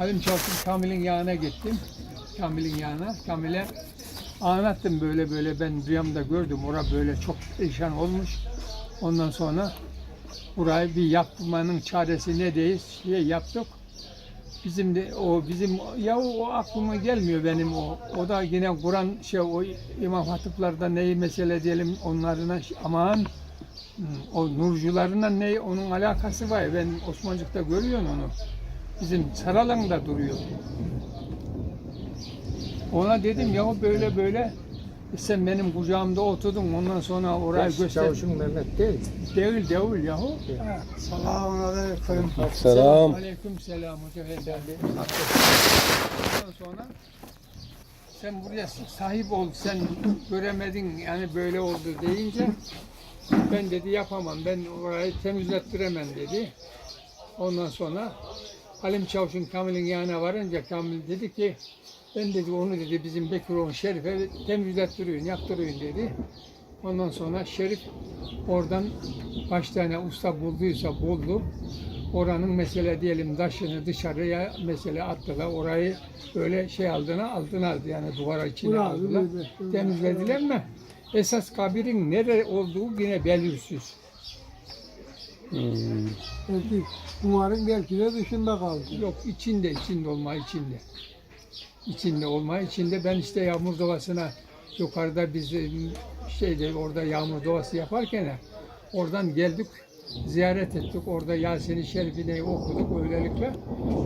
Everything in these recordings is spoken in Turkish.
Halim Çavuş'un Kamil'in yanına gittim. Kamil'in yanına. Kamil'e anlattım böyle böyle ben rüyamda gördüm. Ora böyle çok perişan olmuş. Ondan sonra burayı bir yapmanın çaresi ne değil şey yaptık. Bizim de o bizim ya o aklıma gelmiyor benim o. O da yine Kur'an şey o İmam Hatipler'de neyi mesele diyelim onlarına aman o nurcularına ne onun alakası var. Ben Osmancık'ta görüyorum onu. Bizim Saralan'da duruyor. Ona dedim ya böyle böyle e sen benim kucağımda oturdun ondan sonra orayı göster. Çavuşun Mehmet değil. Değil değil yahu. Selamun aleyküm. Selam. Aleyküm selam hoca efendi. Ondan sonra sen buraya sahip ol, sen göremedin yani böyle oldu deyince ben dedi yapamam, ben orayı temizlettiremem dedi. Ondan sonra Halim Çavuş'un Kamil'in yanına varınca Kamil dedi ki ben dedi onu dedi bizim Bekiroğlu Şerif'e temizlettiriyorsun, yaptırıyorsun dedi. Ondan sonra Şerif oradan kaç tane usta bulduysa buldu. Oranın mesela diyelim taşını dışarıya mesela attılar. Orayı böyle şey aldığına altına aldı yani duvara içine Bravo, aldılar. Temizlediler mi? Esas kabirin nere olduğu yine belirsiz. Hmm. Belki duvarın belki de dışında kaldı. Yok içinde içinde olma içinde. İçinde olma içinde ben işte yağmur doğasına yukarıda biz e, şeyde orada yağmur doğası yaparken oradan geldik ziyaret ettik. Orada Yasin-i Şerif'ineyi okuduk. Öylelikle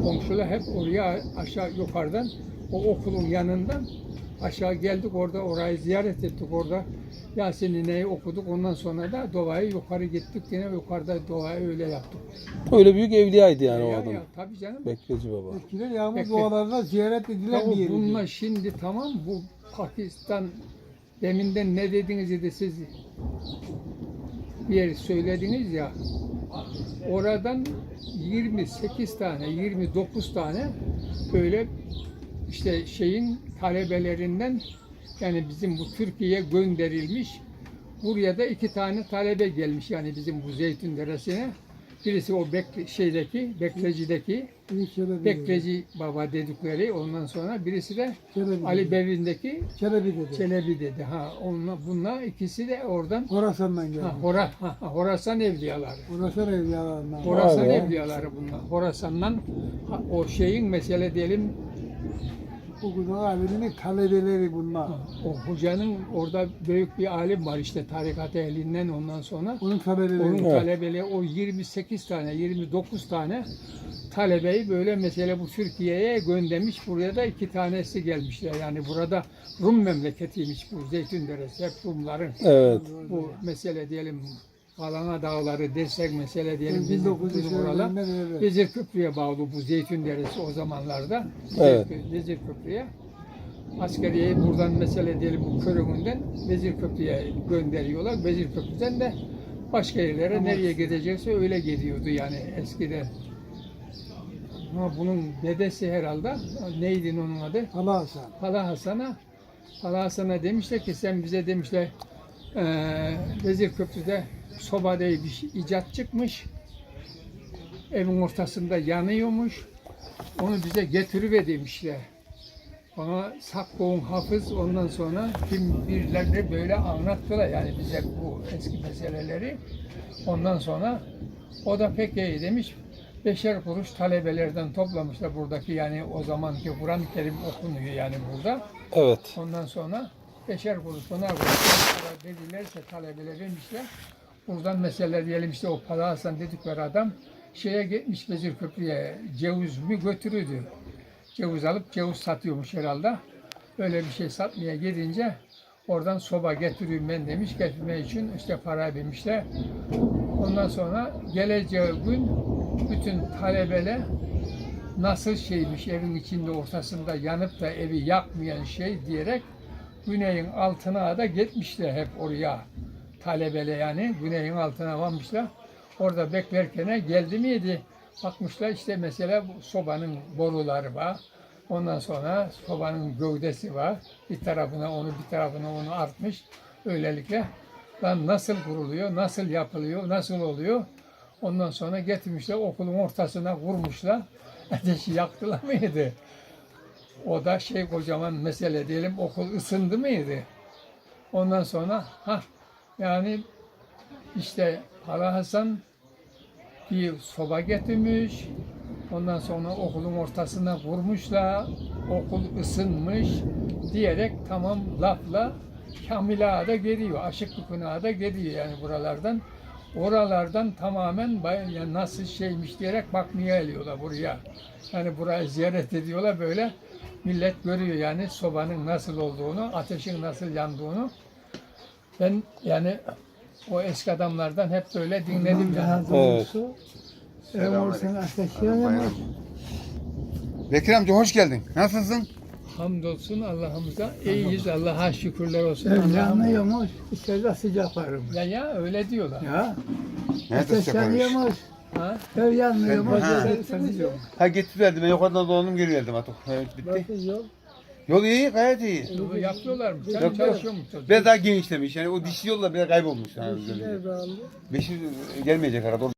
komşular hep oraya aşağı yukarıdan o okulun yanından aşağı geldik. Orada orayı ziyaret ettik. Orada Yasin-i okuduk. Ondan sonra da doğayı yukarı gittik. Yine yukarıda doğayı öyle yaptık. Öyle büyük evliyaydı yani o Ya, adam. ya, tabii canım. Bekleci baba. Eskiden yağmur Bekle. dualarında ziyaret edilen bir yer. bununla şimdi tamam bu Pakistan deminden ne dediniz de siz bir yer söylediniz ya oradan 28 tane 29 tane böyle işte şeyin talebelerinden yani bizim bu Türkiye'ye gönderilmiş buraya da iki tane talebe gelmiş yani bizim bu Zeytin Deresi'ne birisi o bekle, şeydeki beklecideki Çelebi Bekleci Baba dedikleri ondan sonra birisi de Çelebi Ali dedi. Bevin'deki Çelebi dedi. Çelebi dedi. Ha onunla bunlar ikisi de oradan Horasan'dan geldi. ha, Hora, ha, Horasan evliyaları. Horasan evliyalarından. Horasan Vay evliyaları bunlar. Horasan'dan ha, o şeyin mesele diyelim Bu Kudan aleminin talebeleri bunlar. o hocanın orada büyük bir alim var işte tarikat ehlinden ondan sonra Onun talebeleri. onun Evet. talebeleri o 28 tane 29 tane talebeyi böyle mesele bu Türkiye'ye göndermiş. Buraya da iki tanesi gelmişler. Yani burada Rum memleketiymiş bu Zeytin Deresi. Hep Rumların Evet. bu mesele diyelim Kalana Dağları desek mesele diyelim bizim, 1900 bizim oralar. Vezir Köprü'ye bağlı bu Zeytin Deresi o zamanlarda. Evet. Vezir Köprü'ye. Askeriyeyi buradan mesele diyelim bu körümünden Vezir Köprü'ye gönderiyorlar. Vezir Köprü'den de başka yerlere Ama- nereye gidecekse öyle gidiyordu yani eskiden. Ama bunun dedesi herhalde neydi onun adı? Hala Hasan. Hala Hasan'a Hala Hasan'a demişler ki sen bize demişler eee Vezir Köprü'de soba diye bir şey, icat çıkmış. Evin ortasında yanıyormuş. Onu bize getiriver demişler. Bana Sakkoğun Hafız ondan sonra kim birilerine böyle anlattılar yani bize bu eski meseleleri. Ondan sonra o da pek iyi demiş. Beşer kuruş talebelerden toplamışlar buradaki yani o zamanki Kur'an-ı Kerim okunuyor yani burada. Evet. Ondan sonra beşer kuruş ona kuruş dedilerse talebeler demişler. Buradan mesela diyelim işte o Pala Hasan dedikleri adam şeye gitmiş Vezir Köprü'ye ceviz mi götürüyordu. Ceviz alıp ceviz satıyormuş herhalde. Öyle bir şey satmaya gidince oradan soba getiriyorum ben demiş. Getirme için işte para vermişler. Ondan sonra geleceği gün bütün talebeler nasıl şeymiş evin içinde ortasında yanıp da evi yakmayan şey diyerek güneyin altına da gitmişler hep oraya talebele yani güneyin altına varmışlar. Orada beklerken geldi miydi? Bakmışlar işte mesela sobanın boruları var. Ondan sonra sobanın gövdesi var. Bir tarafına onu bir tarafına onu artmış. Öylelikle lan nasıl kuruluyor, nasıl yapılıyor, nasıl oluyor? Ondan sonra getirmişler okulun ortasına vurmuşlar. ateşi yaktılar mıydı? O da şey kocaman mesele diyelim okul ısındı mıydı? Ondan sonra ha yani işte Hala Hasan bir soba getirmiş. Ondan sonra okulun ortasına vurmuşlar. Okul ısınmış diyerek tamam lafla Kamil Ağa da geliyor. Aşıklı Pınağı da geliyor yani buralardan. Oralardan tamamen yani nasıl şeymiş diyerek bakmaya geliyorlar buraya. Yani burayı ziyaret ediyorlar böyle. Millet görüyor yani sobanın nasıl olduğunu, ateşin nasıl yandığını. Ben yani o eski adamlardan hep böyle dinledim yani. Doğrusu Emorsan ateş yanamaz. Bekir amca hoş geldin. Nasılsın? Hamdolsun Allah'ımıza. İyiyiz. Allah'a şükürler olsun. Ev Allah'ım. yanmıyormuş. İçeride sıcak varmış. Ya ya öyle diyorlar. Ya Nerede ateş sıcak olmuş? yanıyormuş. Ha? Ev yanmıyormuş. Ha. Sen- sen diyor. Ha getirdiler ben yukarıdan dolandım geri geldim artık. Evet bitti. Bakın yok. Yol iyi gayet iyi. Yolu yapıyorlarmış. Sen Yok, çalışıyormuş. çocuk. Biraz daha genişlemiş yani o dişli yolla biraz kaybolmuş. Yani Nerede aldı? Beşir gelmeyecek arada.